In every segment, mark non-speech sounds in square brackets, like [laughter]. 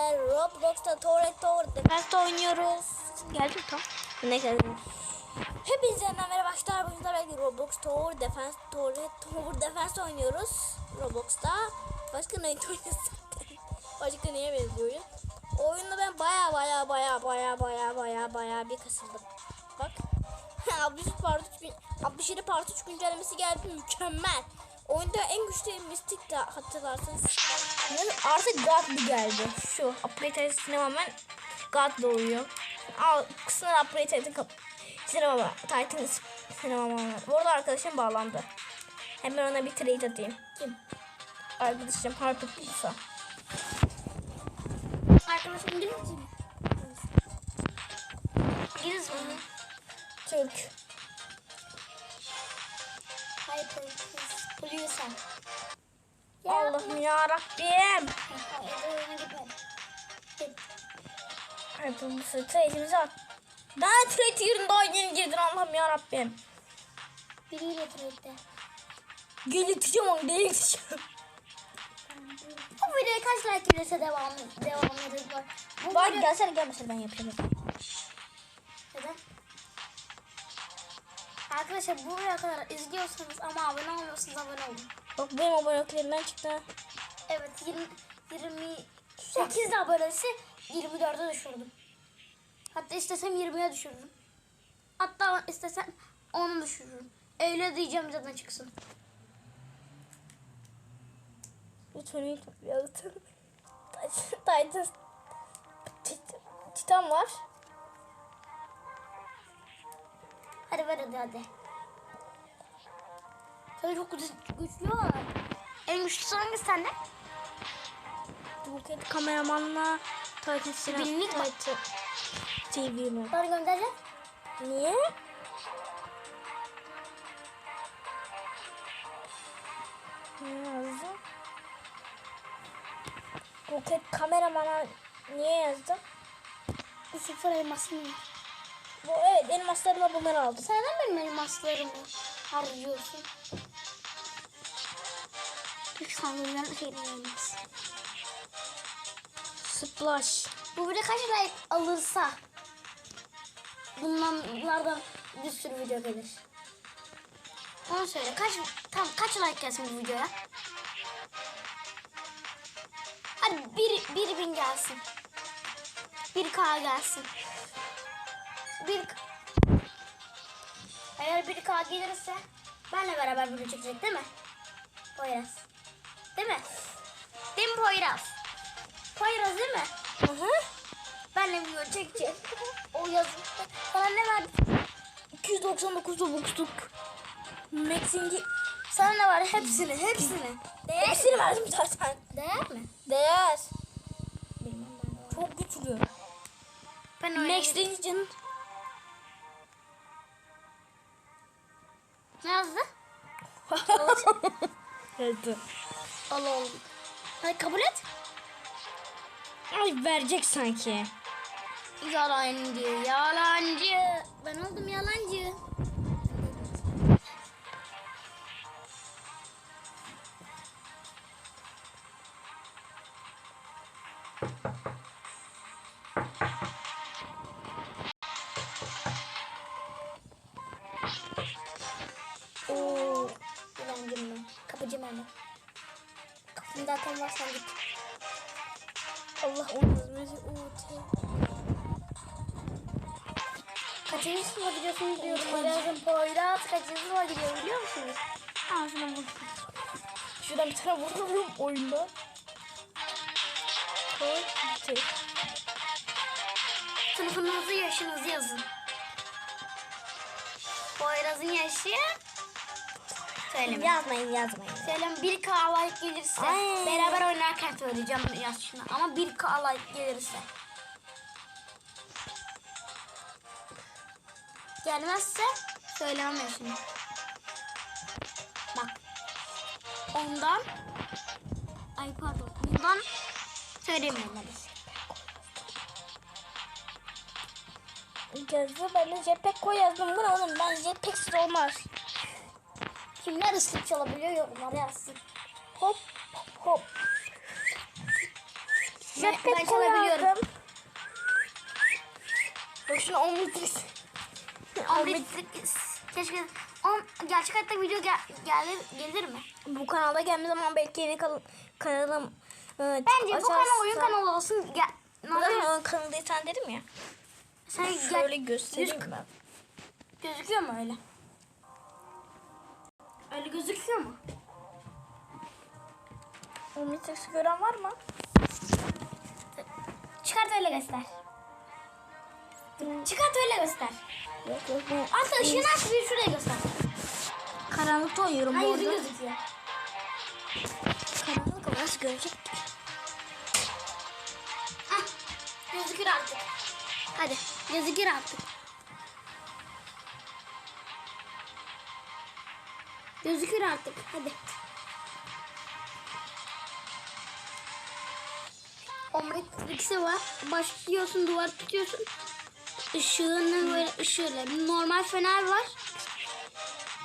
Roblox'ta Tower Tower Defense'de oynuyoruz. Geldim tam. Neyse. Hepinize yeniden merhaba arkadaşlar. Bugün belki Roblox Tower Defense Tower Tower Defense oynuyoruz. Roblox'ta. Başka ne oynuyoruz? [laughs] Başka neye benziyor oyun? Oyunda ben baya baya baya baya baya baya baya bir kasıldım. Bak. [laughs] 63 part 3 gün 67 part 3 güncellemesi geldi mükemmel. Oyunda en güçlü mistik de hatırlarsanız. Yani artık God geldi. Şu upgrade tamamen God doğuyor. Al kısımlar upgrade edin. Sinema Titan sinema Bu arada arkadaşım bağlandı. Hemen ona bir trade atayım. Kim? Arkadaşım Harper Pizza. Arkadaşım İngiliz mi? İngiliz mi? Türk. Hayır Polisen. Allah'ım yarabbim. Oyuna gitmedi. Harper Pizza trade'imizi at. Daha trade yerinde yeni girdin Allah'ım yarabbim. Biriyle trade'de. Geliteceğim onu delirteceğim. Bu videoya kaç like gelirse devam devam ederiz. Bak. Bu gelsene gelmesene ben yapayım. Arkadaşlar buraya kadar izliyorsanız ama abone olmuyorsanız abone olun. Bak benim aboneliklerimden çıktı. Evet 20 28 abonesi 24'e düşürdüm. Hatta istesem 20'ye düşürürüm. Hatta istesem 10'u düşürürüm. Öyle diyeceğim zaten çıksın. Lütfen. [laughs] Titan. Tit- Titan var. Hadi ver hadi hadi. Sen çok güçlü, güçlü var. En güçlüsü hangisi sende? Buket kameramanla silah. Binlik mi? TV mi? Bana göndereceğim. Niye? Ne yazdı? Buket kameramana niye yazdı? Sıfır elmasım var. Bu evet elmaslarımla bunları aldım. Sen neden benim elmaslarımı harcıyorsun? Lütfen bunların şeyini elmas. Splash. Bu video kaç like alırsa bundan bunlardan bir sürü video gelir. Onu söyle. Kaç tam kaç like gelsin bu videoya? Hadi bir, bir bin gelsin. Bir K gelsin. Bir Eğer bir K gelirse benle beraber video çekecek değil mi? Poyraz. Değil mi? Değil mi Poyraz? Poyraz değil mi? Hı hı. Benle video çekecek. O yazı. Sana ne verdi? 299 Robux'luk. Max'inci Sana ne var? Hepsini, hepsini. Değer, hepsini verdim zaten. değer mi? Değer. Bilmem ben. Çok güçlü. Ben Max Legend. Ne yazdı? [laughs] Evet. Allah Allah. Hadi kabul et. Ay verecek sanki. Yalancı, yalancı. Ben oldum yalancı. Oo, yalancım ben. Kapıcım ama. Kapımda atan varsan git. Allah onu yazmayı Kaçıncı sınıfa gidiyorsunuz diyorum. Poyraz'ın Poyraz kaçıncı sınıfa gidiyor biliyor musunuz? Aa şuradan vur. Şuradan bir tane vururum oyunda. Koy. Bitir. Sınıfınızı yaşınızı yazın. Poyraz'ın yaşı söyleme. Yazmayın yazmayın. Söyleme bir K like gelirse Ay. beraber oynarken söyleyeceğim yaşını ama bir K like gelirse. Gelmezse söylemem yaşını. Bak. Ondan ay pardon. Bundan. Yazdı ben de jetpack koy yazdım. Bu oğlum ben jetpacksiz olmaz. Kimler ıslık çalabiliyor yorumlara yazsın. Hop hop. Ben- ben çalabiliyorum. Boşuna omnitrix. Omnitrix. Keşke on, gerçek hayatta video gel, gelir, gelir mi? Bu kanalda geldiği zaman belki yeni kal- kanalım e, Bence bu açarsa- kanal oyun kanalı olsun. Gel, Zaten kanalı sen dedim ya. Sen Şöyle gel, göstereyim Yüz- ben. gözüküyor mu öyle? Öyle gözüküyor mu? Omnitrix'i gören var mı? Çıkart öyle göster. Çıkart öyle göster. Yok yok. Aslı ışığını aç bir şuraya göster. karanlıkta oynuyorum Ha bu yüzü arada. gözüküyor. Karanlık ama nasıl görecek? Ah, gözükür artık. Hadi gözükür artık. Gözükür artık. Hadi. Omnitrix'i var. Başlıyorsun duvar tutuyorsun. Işığını böyle ışığıyla. Normal fener var.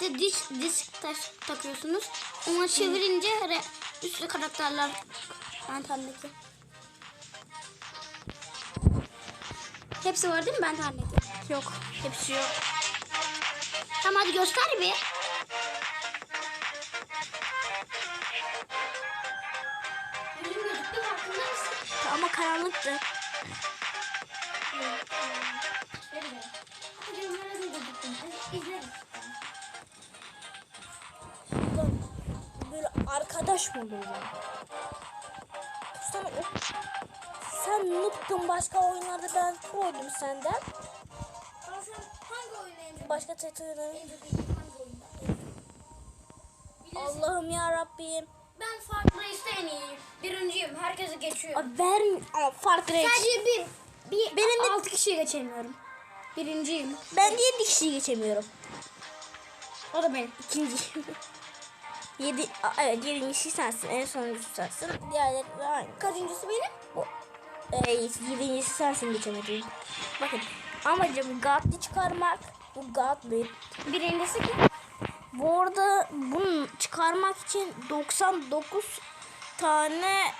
Bir de disk, disk taş, takıyorsunuz. Onu çevirince re, üstlü karakterler Benten'deki. Hepsi var değil mi Benten'deki? Yok. Hepsi yok. Tamam hadi göster bir. Karanlıktı. Böyle arkadaş mı olur ya? Sen, noob'tun başka oyunlarda ben proydum senden. Oyunu Başka oyunda? Bilirsin. Allah'ım ya Rabbim. Ben farklı işte en iyiyim. Birinciyim. Herkesi geçiyorum. Abi ver ama fark reç. Sadece bir, bir Benim de- altı kişiyi geçemiyorum. Birinciyim. Ben de 7 kişiyi geçemiyorum. O da benim. İkinci. [laughs] Yedi, a- evet yedincisi sensin. En sonuncusu sensin. Diğerleri de aynı. Kaçıncısı benim? Bu, e, yedincisi sensin geçemediğin. Bakın amacım Godly çıkarmak. Bu Godly. Birincisi kim? Bu arada bunu çıkarmak için 99 tane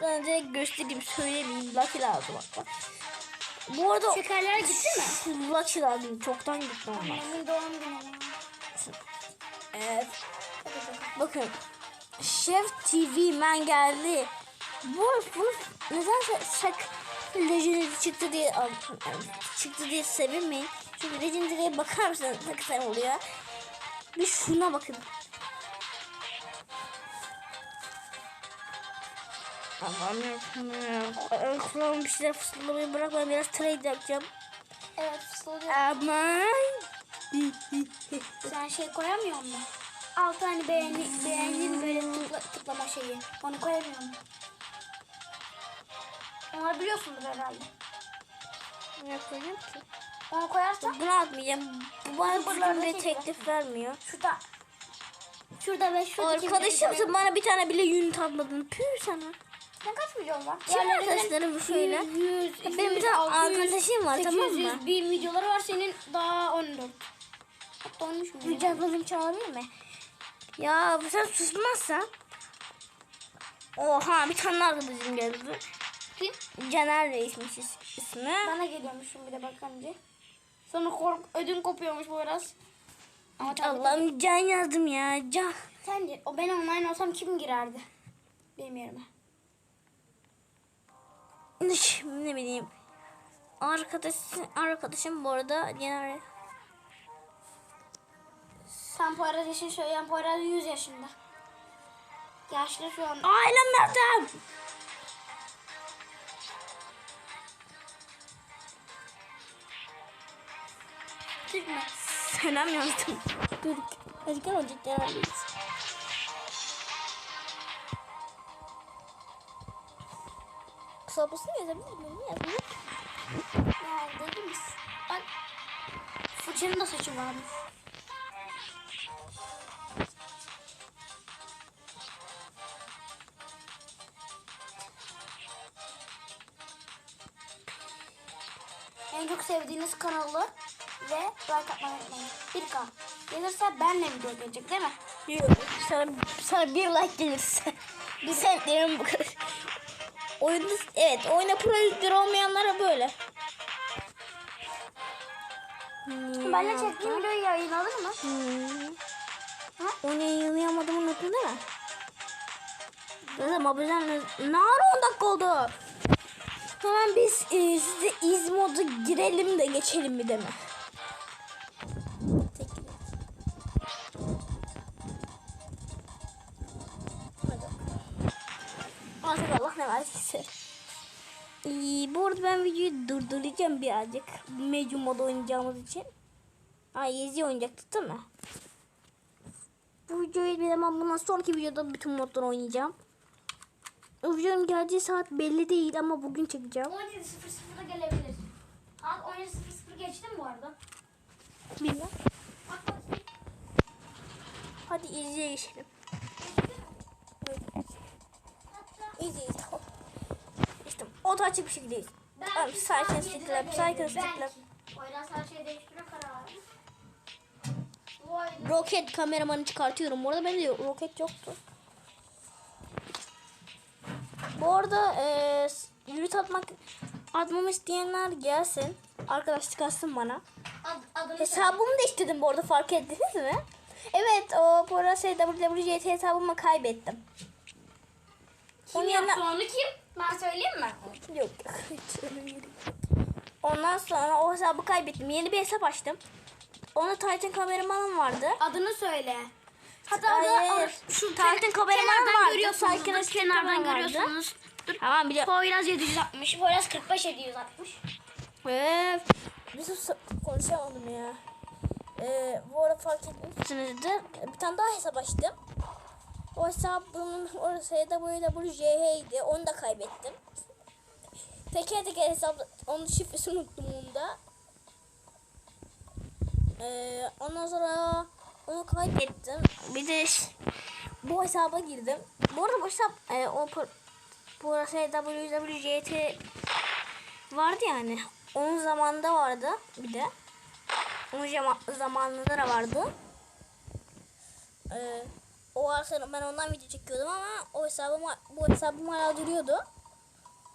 ben direkt göstereyim söyleyeyim. Lucky lazım hatta. Bu arada Şekerler gitti mi? Lucky lazım. Çoktan gitti ama. Benim doğum günüm. Evet. Bakın. Chef TV Man geldi. Bu, bu nedense sak Legendary çıktı diye çıktı diye sevinmeyin. Çünkü Legendary'e bakar mısınız ne kadar oluyor? Bir şuna bakın. Aman ya. Kulağım bir şeyler fısıldamayı bırak ben biraz trade yapacağım. Evet fısıldıyor. Aman. Sen şey koyamıyor musun? Altı tane beğeni, beğendiğin böyle tıkla, tıklama şeyi. Onu koyamıyor musun? Onları biliyorsundur herhalde. Ne yapacağım ki? Onu koyarsan Bunu atmayacağım. Bu bana bir teklif vermiyor. şurada. Şurada ve şurada. Arkadaşımsın bana bir tane bile unit atmadın. Pür sana. Sen kaç milyon var? Kim arkadaşlarım bu şöyle? 100, Benim bir tane arkadaşım var, tamam mı? 800 bin videoları var senin daha 14. Hatta 13 milyon. Mücadele'mi çalabilir mi? Ya bu sen susmazsan. Oha bir tane arkadaşım geldi. Kim? Caner Reis'miş is- ismi. Bana geliyormuşum bir de bakınca. Sonra kork ödün kopuyormuş bu biraz. Ama Allah'ım can yazdım ya. Can. Sence o ben online olsam kim girerdi? Benim yerime. Ne bileyim. Arkadaşım, arkadaşım bu arada Caner Sen Poyraz yaşın söyleyen Poyraz 100 yaşında. Yaşlı şu an. Ailem nerede? Selam yazdım. Dur. Hadi gel önce Kısaltmasını yazabilir miyim? Yazabilir. Ya dedim mi? Bak. Fıçının da saçı varmış. En çok sevdiğiniz kanalı ve like atmayı unutmayın. 1K. Gelirse benle video gelecek değil mi? Yok. Sana, sana bir like gelirse. Bir sen bu kadar. Oyunda evet oyuna pro yüklü olmayanlara böyle. Ben de çektiğim videoyu yayınladın mı? Hmm. Onu yayınlayamadım unuttun değil mi? Dedim abiden ne ara 10 dakika oldu? Hemen biz e, size iz modu girelim de geçelim mi deme. Artık verdiyse. Ee, bu arada ben videoyu durduracağım birazcık. Mecum modu oynayacağımız için. Ay Yezi oynayacaktık değil mi? Bu videoyu bir zaman bundan sonraki videoda bütün modları oynayacağım. O videonun geleceği saat belli değil ama bugün çekeceğim. 17.00'da gelebilir. Saat 17.00 geçti mi bu arada? Bilmem. Hadi. İzleyelim tamam. İşte o da açık bir şekildeyiz. Tamam, sakin stiklep, sakin oyunda Roket kameramanı çıkartıyorum. Bu arada bende yok- roket yoktu. Bu arada eee yürüt atmak atmamı isteyenler gelsin. Arkadaşlık atsın bana. ad, Hesabımı da istedim bu arada fark ettiniz mi? Evet o arada şey WWJT hesabımı kaybettim. Kim Onun yaptı yerine... onu kim? Ben söyleyeyim mi? Yok hiç öyle bir yok. Ondan sonra o hesabı kaybettim. Yeni bir hesap açtım. Onda Titan kameramanım vardı. Adını söyle. Hatta orada şu Titan kameraman vardı. görüyorsunuz. Titan Dur, kenardan görüyorsunuz. Dur. Tamam biliyorum. Poyraz 760, Poyraz 45 760. Ee, bir sus konuşamadım ya. Ee, bu arada fark etmişsinizdir. Bir tane daha hesap açtım. O hesabımın orası WWJH'ydi. Onu da kaybettim. Teker teker hesap, onun şifresini unuttum onda. Ee, ondan sonra onu kaybettim. Bir de bu hesaba girdim. Bu arada bu hesap e, o bu arada WWJT vardı yani. Onun zamanında vardı bir de. Onun zama- zamanında da vardı. Ee, o arada ben ondan video çekiyordum ama o hesabım bu hesabım hala duruyordu.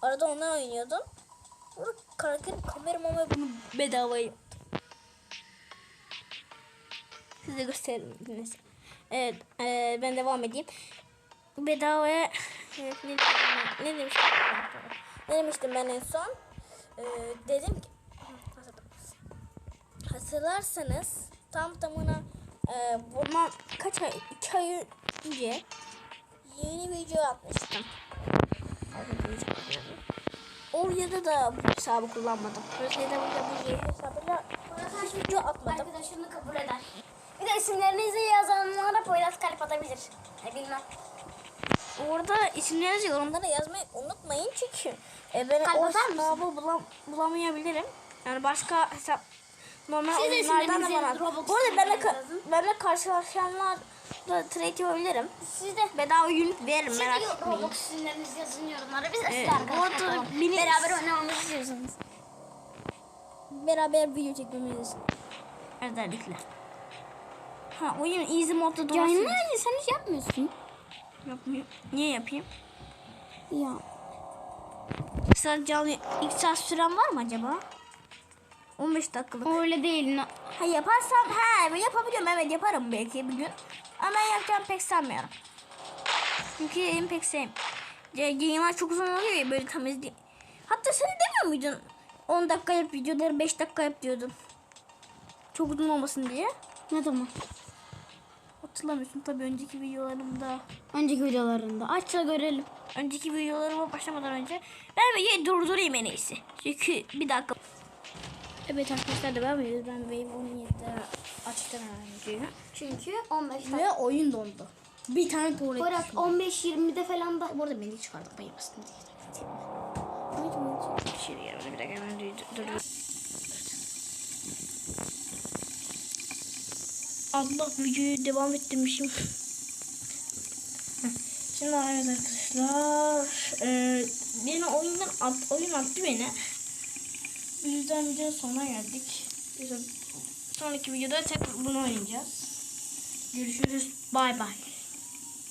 Arada ondan oynuyordum. Burada karakter kameram ve bunu bedava yaptım. Size gösterelim. neyse. Evet, e, ben devam edeyim. Bedavaya evet, ne, ne demiştim? Ne demiştim ben en son? Ee, dedim ki hatırlarsanız tam tamına e, bundan kaç ay, iki ay önce yeni video atmıştım. O videoda da bu hesabı kullanmadım. Burada bu yeni hesabıyla hiç video atmadım. Arkadaşını kabul eder. Bir de isimlerinizi yazanlara Poyraz kalp atabilir. Ne bilmem. Orada isimlerinizi yorumlara yazmayı unutmayın çünkü e, ben Kalp o hesabı bulam, bulamayabilirim. Yani başka hesap normal Siz oyunlardan da bana. Bu arada benimle, benimle karşılaşanlar trade yapabilirim. Siz de Bedava unit veririm siz merak de etmeyin. Roblox isimlerinizi yazın yorumlara. Biz de Evet, arkadaşlar beni- Beraber oynamamızı istiyorsanız. Beraber video çekmemiz özellikle. Ha oyun easy modda Yayını dolaşsın. önce sen hiç yapmıyorsun. Yapmıyor. Niye yapayım? Ya. Sen canlı ilk saat süren var mı acaba? 15 dakikalık. Öyle değil. Ha yaparsam ha ben yapabiliyorum evet yaparım belki bir gün. Ama ben yapacağım pek sanmıyorum. Çünkü yayın pek. Ya, Yayınlar çok uzun oluyor ya böyle tam Hatta sen demiyor muydun? 10 dakika yap videoları 5 dakika yap diyordun. Çok uzun olmasın diye. Ne zaman? Hatırlamıyorsun tabii önceki videolarımda. Önceki videolarında. Aç da görelim. Önceki videolarıma başlamadan önce ben videoyu durdurayım en iyisi. Çünkü bir dakika. Evet arkadaşlar devam ediyoruz. Ben Wave 17'de açtım videoyu. Çünkü 15 dakika. Ve oyun dondu. Bir tane tuvalet. Poyraz 15-20'de falan da Bu arada beni çıkardık bayılmasın diye. Şey diyeceğim. Bir dakika hemen dur. dur. Allah videoyu devam ettirmişim. Şimdi evet arkadaşlar. E, beni oyundan at, oyun attı beni. Yüzden videonun sonuna geldik. Sonraki videoda tekrar bunu oynayacağız. Görüşürüz. Bay bay.